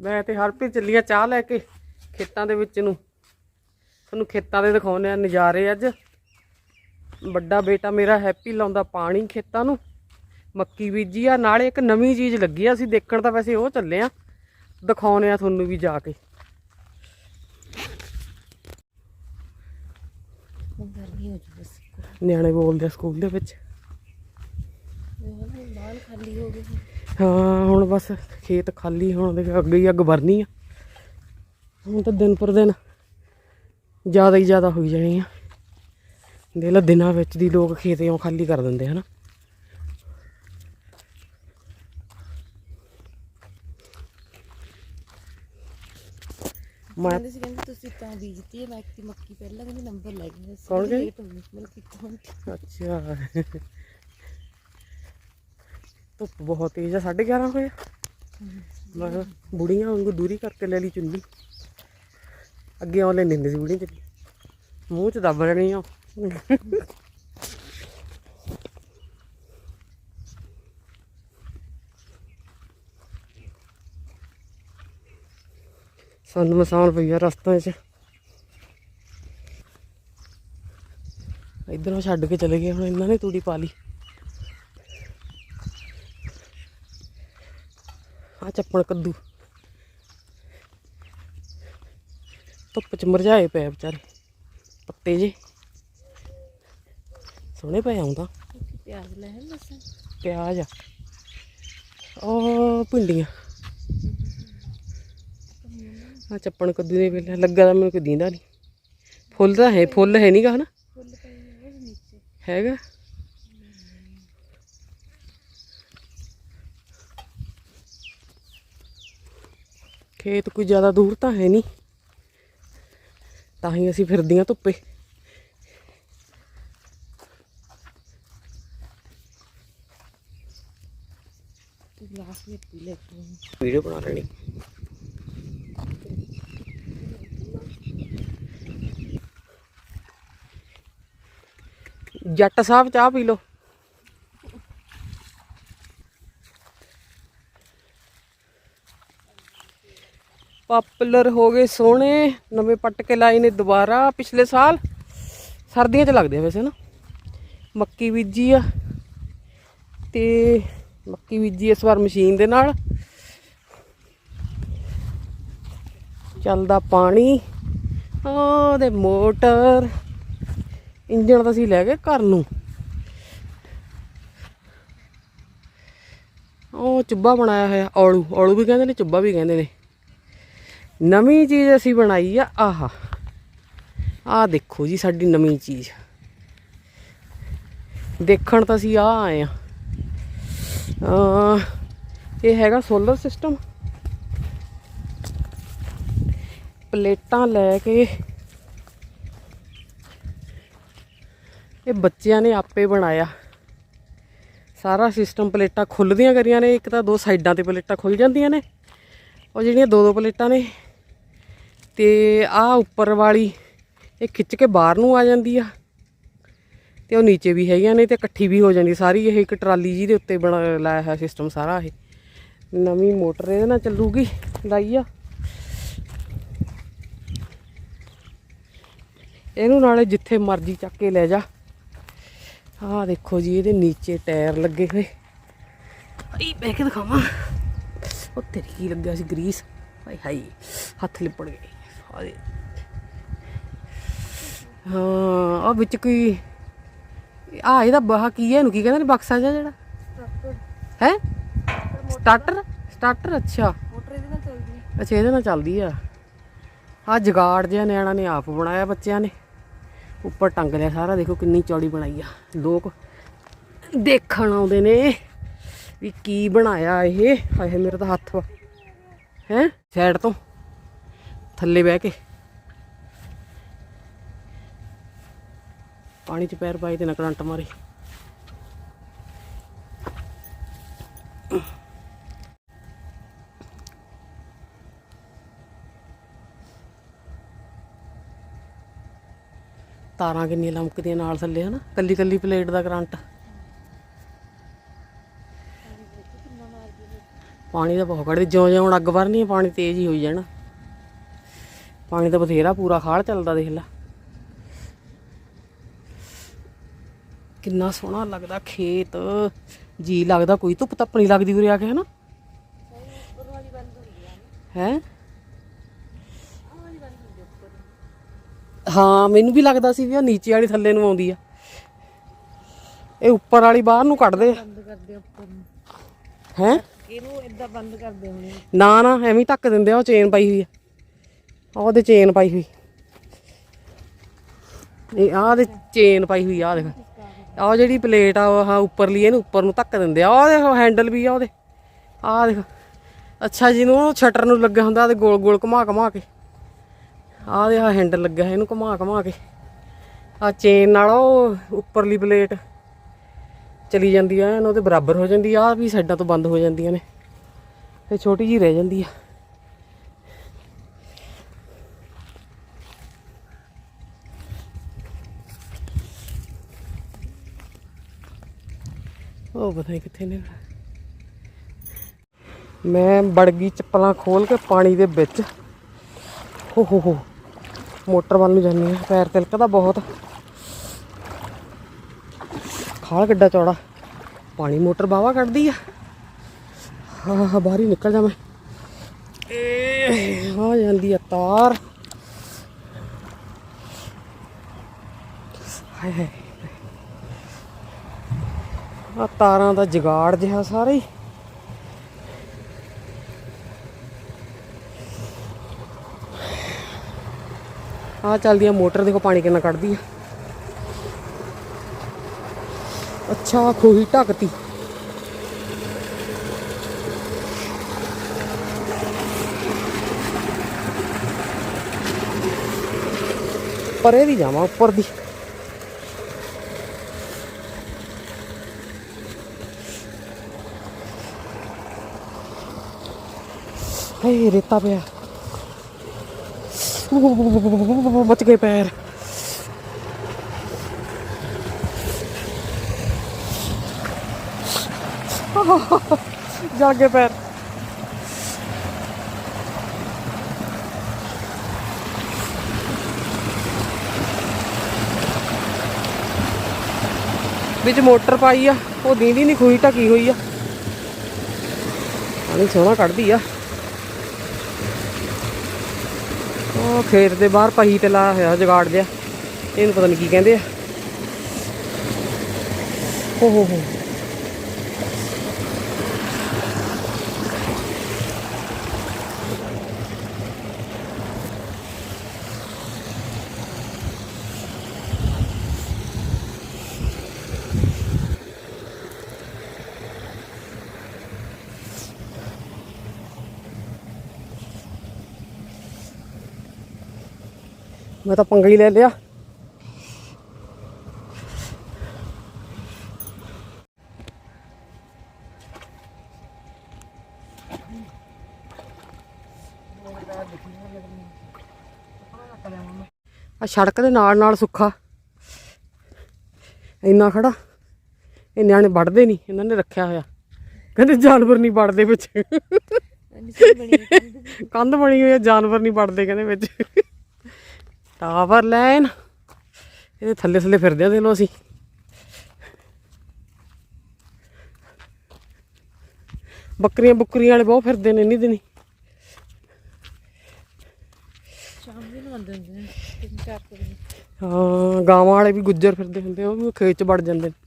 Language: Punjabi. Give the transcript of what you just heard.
ਮੈਂ ਤੇ ਹਰਪ੍ਰੀਤ ਚੱਲੀਆਂ ਚਾਹ ਲੈ ਕੇ ਖੇਤਾਂ ਦੇ ਵਿੱਚ ਨੂੰ। ਤੁਹਾਨੂੰ ਖੇਤਾਂ ਦੇ ਦਿਖਾਉਂਦੇ ਆ ਨਜ਼ਾਰੇ ਅੱਜ। ਵੱਡਾ ਬੇਟਾ ਮੇਰਾ ਹੈਪੀ ਲਾਉਂਦਾ ਪਾਣੀ ਖੇਤਾਂ ਨੂੰ। ਮੱਕੀ ਬੀਜੀ ਆ ਨਾਲੇ ਇੱਕ ਨਵੀਂ ਚੀਜ਼ ਲੱਗੀ ਆ ਅਸੀਂ ਦੇਖਣ ਤਾਂ ਵੈਸੇ ਉਹ ਚੱਲੇ ਆ। ਦਿਖਾਉਂਦੇ ਆ ਤੁਹਾਨੂੰ ਵੀ ਜਾ ਕੇ। ਨਿਆਣੇ ਬੋਲਦੇ ਸਕੂਲ ਦੇ ਵਿੱਚ। ਬਾਲ ਖਾਲੀ ਹੋ ਗਏ। ਹਾਂ ਹੁਣ ਬਸ ਖੇਤ ਖਾਲੀ ਹੋਣ ਦੇ ਅੱਗੇ ਹੀ ਅੱਗ ਵਰਨੀ ਆ। ਹੁਣ ਤਾਂ ਦਿਨ ਪਰ ਦਿਨ ਜ਼ਿਆਦਾ ਹੀ ਜ਼ਿਆਦਾ ਹੋਈ ਜਾਣੀ ਆ। ਦੇਖ ਲਾ ਦਿਨਾਂ ਵਿੱਚ ਦੀ ਲੋਕ ਖੇਤ ਇਉਂ ਖਾਲੀ ਕਰ ਦਿੰਦੇ ਹਨਾ। ਮੈਂ ਕਹਿੰਦੇ ਸੀ ਕਹਿੰਦੇ ਤੁਸੀਂ ਤਾਂ ਬੀਜਤੀ ਹੈ ਬਾਕੀ ਮੱਕੀ ਪਹਿਲਾਂ ਕਹਿੰਦੇ ਨੰਬਰ ਲੈ ਗਏ ਸੀ ਕੌਣ ਗਈ? ਲੇਟ ਹੋ ਗਈ ਮਤਲਬ ਕਿ ਕੌਣ ਅੱਛਾ। ਧੁੱਪ ਬਹੁਤ ਤੇਜ਼ ਆ 11:30 ਹੋਏ ਆ। ਮੈਂ ਬੁੜੀਆਂ ਵਾਂਗੂ ਦੂਰੀ ਕਰਕੇ ਲੈ ਲਈ ਚੁੰਨੀ। ਅੱਗੇ ਆਉਣ ਲੈ ਨਿੰਦੇ ਸੀ ਬੁੜੀ ਤੇ ਮੂੰਹ ਚ ਦੱਬ ਲੈਣੀ ਆ। ਸਾਨੂੰ ਮਸਾਨ ਪਈਆ ਰਸਤੇ 'ਚ। ਇਧਰੋਂ ਛੱਡ ਕੇ ਚਲੇ ਗਏ, ਹੁਣ ਇਹਨਾਂ ਨੇ ਤੂੜੀ ਪਾ ਲਈ। ਆ ਚੱਪਣ ਕੱਦੂ। ਧੁੱਪ ਚ ਮਰਝਾਏ ਪਏ ਵਿਚਾਰੇ। ਪੱਤੇ ਜੇ। ਸੋਹਣੇ ਪਏ ਆਉਂਦਾ ਪਿਆਜ਼ ਲੈ ਹੈ ਲਸਣ ਪਿਆਜ਼ ਆ। ਉਹ ਭਿੰਡੀਆਂ। ਆ ਚੱਪਣ ਕੱਦੂ ਦੇ ਵੇਲੇ ਲੱਗਾ ਤਾਂ ਮੈਨੂੰ ਕੋਈ ਦੀਂਦਾ ਨਹੀਂ ਫੁੱਲ ਤਾਂ ਹੈ ਫੁੱਲ ਹੈ ਨਹੀਂਗਾ ਹਨਾ। ਹੈਗਾ। ਖੇਤ ਕੋਈ ਜ਼ਿਆਦਾ ਦੂਰ ਤਾਂ ਹੈ ਨਹੀਂ। ਤਾਂ ਹੀ ਅਸੀਂ ਫਿਰਦੀਆਂ ਧੁੱਪੇ। ਗਲਾਸ ਵਿੱਚ ਪੀ ਲੈ ਵੀਡੀਓ ਬਣਾ ਲੈਣੀ। ਜੱਟ ਸਾਹਿਬ ਚਾਹ ਪੀ ਲਓ। ਪਾਪੂਲਰ ਹੋ ਗਏ ਸੋਹਣੇ, ਨਵੇਂ ਪੱਟ ਕੇ ਲਾਏ ਨੇ ਦੁਬਾਰਾ ਪਿਛਲੇ ਸਾਲ। ਸਰਦੀਆਂ 'ਚ ਲੱਗਦੇ ਆ ਵੈਸੇ ਨਾ। ਮੱਕੀ ਬੀਜੀ ਆ ਤੇ ਮੱਕੀ ਬੀਜੀ ਇਸ ਵਾਰ ਮਸ਼ੀਨ ਦੇ ਨਾਲ। ਚੱਲਦਾ ਪਾਣੀ। ਉਹਦੇ ਮੋਟਰ। ਇੰਜਣ ਤਾਂ ਅਸੀਂ ਲੈ ਗਏ ਘਰ ਨੂੰ। ਉਹ ਚੁੱਬਾ ਬਣਾਇਆ ਹੋਇਆ, ਔਲੂ। ਔਲੂ ਵੀ ਕਹਿੰਦੇ ਨੇ ਚੁੱਬਾ ਵੀ ਕਹਿੰਦੇ ਨੇ। ਨਵੀਂ ਚੀਜ਼ ਅਸੀਂ ਬਣਾਈ ਆ, ਆਹਾ। ਆਹ ਦੇਖੋ ਜੀ ਸਾਡੀ ਨਵੀਂ ਚੀਜ਼। ਦੇਖਣ ਤਾਂ ਅਸੀਂ ਆ ਆਏ ਆ। ਇਹ ਹੈਗਾ ਸੋਲਰ ਸਿਸਟਮ ਪਲੇਟਾਂ ਲੈ ਕੇ ਇਹ ਬੱਚਿਆਂ ਨੇ ਆਪੇ ਬਣਾਇਆ। ਸਾਰਾ ਸਿਸਟਮ ਪਲੇਟਾਂ ਖੁੱਲਦੀਆਂ ਕਰੀਆਂ ਨੇ, ਇੱਕ ਤਾਂ ਦੋ ਸਾਈਡਾਂ ਤੇ ਪਲੇਟਾਂ ਖੁੱਲ ਜਾਂਦੀਆਂ ਨੇ। ਉਹ ਜਿਹੜੀਆਂ ਦੋ ਦੋ ਪਲੇਟਾਂ ਨੇ ਤੇ ਆ ਉੱਪਰ ਵਾਲੀ ਇਹ ਖਿੱਚ ਕੇ ਬਾਹਰ ਨੂੰ ਆ ਜਾਂਦੀ ਆ। ਤੇ ਉਹ ਨੀਚੇ ਵੀ ਹੈਗੀਆਂ ਨੇ ਤੇ ਇਕੱਠੀ ਵੀ ਹੋ ਜਾਂਦੀ ਸਾਰੀ ਇਹ ਇੱਕ ਟਰਾਲੀ ਜੀ ਦੇ ਉੱਤੇ ਬਣਾ ਲਾਇਆ ਹੋਇਆ ਸਿਸਟਮ ਸਾਰਾ ਇਹ। ਨਵੀਂ ਮੋਟਰ ਇਹਦੇ ਨਾਲ ਚੱਲੂਗੀ ਲਾਈ ਆ। ਇਹਨੂੰ ਨਾਲੇ ਜਿੱਥੇ ਮਰਜ਼ੀ ਚੱਕ ਕੇ ਲੈ ਜਾ। ਆਹ ਦੇਖੋ ਜੀ ਇਹਦੇ ਨੀਚੇ ਟਾਇਰ ਲੱਗੇ ਹੋਏ। ਆਈ ਬਹਿ ਕੇ ਦਿਖਾਵਾਂ। ਉਹ ਤੇਰੀ ਕੀ ਲੱਗਿਆ ਸੀ ਗਰੀਸ? ਹਾਏ ਹਾਏ ਹੱਥ ਲਿਪੜ ਗਏ। ਸਾਰੇ ਹਾਂ ਉਹ ਵਿੱਚ ਕੋਈ ਆ ਇਹਦਾ ਬਾਹ ਕੀ ਹੈ ਇਹਨੂੰ ਕੀ ਕਹਿੰਦੇ ਨੇ ਬਕਸਾ ਜਿਹਾ ਜਿਹੜਾ ਹੈ ਸਟਾਰਟਰ ਸਟਾਰਟਰ ਅੱਛਾ ਮੋਟਰ ਇਹਦੇ ਨਾਲ ਚੱਲਦੀ ਅੱਛਾ। ਇਹਦੇ ਨਾਲ ਚੱਲਦੀ ਆ। ਆ ਜਗਾੜ ਜਿਹਾ ਨਿਆਣਾ ਨੇ ਆਪ ਬਣਾਇਆ ਬੱਚਿਆਂ ਨੇ। ਉੱਪਰ ਟੰਗ ਲਿਆ ਸਾਰਾ, ਦੇਖੋ ਕਿੰਨੀ ਚੌੜੀ ਬਣਾਈ ਆ। ਲੋਕ ਦੇਖਣ ਆਉਂਦੇ ਨੇ ਵੀ ਕੀ ਬਣਾਇਆ ਇਹ। ਹਾਏ ਮੇਰਾ ਤਾਂ ਹੱਥ ਵਾ। ਹੈ? ਸਾਈਡ ਤੋਂ। ਥੱਲੇ ਬਹਿ ਕੇ। ਪਾਣੀ 'ਚ ਪੈਰ ਪਾਈ ਤੇ ਨਾ ਕਰੰਟ ਮਾਰੇ। ਤਾਰਾਂ ਕਿੰਨੀਆਂ ਲਮਕਦੀਆਂ ਨਾਲ ਥੱਲੇ, ਹਨਾ? ਕੱਲੀ ਕੱਲੀ ਪਲੇਟ ਦਾ ਕਰੰਟ। ਪਾਣੀ ਦਾ ਬਹੁਤ ਕੱਢਦੇ ਜਿਉਂ ਜਿਉਂ ਹੁਣ ਅੱਗ ਵਰਨੀ ਹੈ ਪਾਣੀ ਤੇਜ਼ ਹੀ ਹੋਈ ਜਾਣਾ। ਪਾਣੀ ਤਾਂ ਬਥੇਰਾ ਪੂਰਾ ਖਾਲ ਚੱਲਦਾ ਦੇਖ ਲੈ। ਕਿੰਨਾ ਸੋਹਣਾ ਲੱਗਦਾ ਖੇਤ। ਜੀ ਲੱਗਦਾ ਕੋਈ ਧੁੱਪ ਧੱਪ ਨਹੀਂ ਲੱਗਦੀ ਉਰੇ ਆ ਕੇ ਹਨਾ? ਹੈ? ਹਾਂ ਮੈਨੂੰ ਵੀ ਲੱਗਦਾ ਸੀ ਵੀ ਉਹ ਨੀਚੇ ਵਾਲੀ ਥੱਲੇ ਨੂੰ ਆਉਂਦੀ ਆ। ਇਹ ਉੱਪਰ ਵਾਲੀ ਬਾਹਰ ਨੂੰ ਕੱਢਦੇ ਆ। ਬੰਦ ਕਰਦੇ ਉੱਪਰ ਨੂੰ। ਹੈ? ਇਹਨੂੰ ਇਦਾਂ ਬੰਦ ਕਰਦੇ ਹੋਣੇ। ਨਾ ਨਾ ਐਵੇਂ ਢੱਕ ਦਿੰਦੇ ਆ ਉਹ ਚੇਨ ਪਾਈ ਹੋਈ ਆ। ਉਹਦੇ ਚੇਨ ਪਾਈ ਹੋਈ। ਇਹ ਆਹ ਦੇ ਚੇਨ ਪਾਈ ਹੋਈ ਆ ਆਹ ਦੇਖ। ਆਹ ਜਿਹੜੀ ਪਲੇਟ ਆ ਉਹ ਆਹ ਉੱਪਰਲੀ ਇਹਨੂੰ ਉੱਪਰ ਨੂੰ ਧੱਕ ਦਿੰਦੇ ਆ। ਆਹ ਦੇਖੋ ਹੈਂਡਲ ਵੀ ਆ ਉਹਦੇ। ਆਹ ਦੇਖੋ। ਅੱਛਾ ਜਿਹਨੂੰ ਉਹ ਸ਼ਟਰ ਨੂੰ ਲੱਗਾ ਹੁੰਦਾ ਤੇ ਗੋਲ ਗੋਲ ਘੁਮਾ ਘੁਮਾ ਕੇ। ਆਹ ਦੇ ਆ ਹੈਂਡਲ ਲੱਗਾ ਇਹਨੂੰ ਘੁਮਾ ਘੁਮਾ ਕੇ। ਆ ਚੇਨ ਨਾਲ ਉਹ ਉੱਪਰਲੀ ਪਲੇਟ ਚਲੀ ਜਾਂਦੀ ਆ, ਇਹਨੂੰ ਉਹਦੇ ਬਰਾਬਰ ਹੋ ਜਾਂਦੀ ਆ। ਆਹ ਵੀ ਸਾਈਡਾਂ ਤੋਂ ਬੰਦ ਹੋ ਜਾਂਦੀਆਂ ਨੇ। ਤੇ ਛੋਟੀ ਜੀ ਰਹਿ ਜਾਂਦੀ ਆ। ਉਹ ਪਤਾ ਨਹੀਂ ਕਿੱਥੇ ਨੇ। ਮੈਂ ਵੜ ਗਈ ਚੱਪਲਾਂ ਖੋਲ ਕੇ ਪਾਣੀ ਦੇ ਵਿੱਚ। ਹੋ ਹੋ ਹੋ। ਮੋਟਰ ਵੱਲ ਨੂੰ ਜਾਂਦੀ ਹਾਂ, ਪੈਰ ਤਿਲਕਦਾ ਬਹੁਤ। ਖਾਲ ਕਿੱਡਾ ਚੌੜਾ। ਪਾਣੀ ਮੋਟਰ ਬਾਵਾ ਕੱਢਦੀ ਆ। ਹਾਂ ਹਾਂ ਬਾਹਰ ਹੀ ਨਿਕਲ ਜਾ ਮੈਂ। ਆ ਜਾਂਦੀ ਆ ਤਾਰ। ਹਾਏ ਹਾਏ। ਆ ਤਾਰਾਂ ਦਾ ਜਗਾੜ ਜਿਹਾ ਸਾਰਾ ਹੀ। ਆ ਚੱਲਦੀ ਆ ਮੋਟਰ, ਦੇਖੋ ਪਾਣੀ ਕਿੰਨਾ ਕੱਢਦੀ ਆ। ਅੱਛਾ ਖੂਹੀ ਢੱਕਤੀ। ਪਰੇ ਦੀ ਜਾਵਾਂ, ਉੱਪਰ ਦੀ। ਹੇ ਰੇਤਾ ਪਿਆ ਬਚ ਗਏ ਪੈਰ ਜਲ ਗਏ ਪੈਰ ਵਿੱਚ ਮੋਟਰ ਪਾਈ ਆ ਉਹ ਦੀਦੀ ਨਹੀਂ ਖੂਹੀ ਢਕੀ ਹੋਈ ਆ ਪਾਣੀ ਸੋਹਣਾ ਕੱਢਦੀ ਆ ਉਹ ਖੇਤ ਦੇ ਬਾਹਰ ਪਹੀ ਤੇ ਲਾ ਹੋਇਆ ਜਗਾੜ ਜਿਆ ਇਹਨੂੰ ਪਤਾ ਨਹੀਂ ਕੀ ਕਹਿੰਦੇ ਆ। ਹੋ ਹੋ ਹੋ। ਮੈਂ ਤਾਂ ਪੰਗਾ ਹੀ ਲੈ ਲਿਆ। ਆ ਸੜਕ ਦੇ ਨਾਲ ਨਾਲ ਸੁੱਖਾ। ਇੰਨਾ ਖੜਾ। ਇਹ ਨਿਆਣੇ ਵੜਦੇ ਨਹੀਂ ਇਹਨਾਂ ਨੇ ਰੱਖਿਆ ਹੋਇਆ। ਕਹਿੰਦੇ ਜਾਨਵਰ ਨਹੀਂ ਵੜਦੇ ਵਿੱਚ। ਕੰਧ ਬਣੀ ਹੋਈ ਹੈ ਜਾਨਵਰ ਨਹੀਂ ਵੜਦੇ ਕਹਿੰਦੇ ਵਿੱਚ। ਟਾਵਰ ਲਾਈਨ ਇਹਦੇ ਥੱਲੇ ਥੱਲੇ ਫਿਰਦੇ ਆ ਦੇਖ ਲਓ ਅਸੀਂ। ਬੱਕਰੀਆਂ ਬੁੱਕਰੀਆਂ ਵਾਲੇ ਬਹੁਤ ਫਿਰਦੇ ਨੇ ਨਹੀਂ ਦਿਨੀ। ਸ਼ਾਮ ਨੂੰ ਆਉਂਦੇ ਹੁੰਦੇ ਨੇ ਤਿੰਨ ਚਾਰ ਹਾਂ ਗਾਵਾਂ ਵਾਲੇ ਵੀ ਗੁੱਜਰ ਫਿਰਦੇ ਹੁੰਦੇ ਆ, ਉਹ ਵੀ ਖੇਤ ਚ ਵੜ ਜਾਂਦੇ ਨੇ।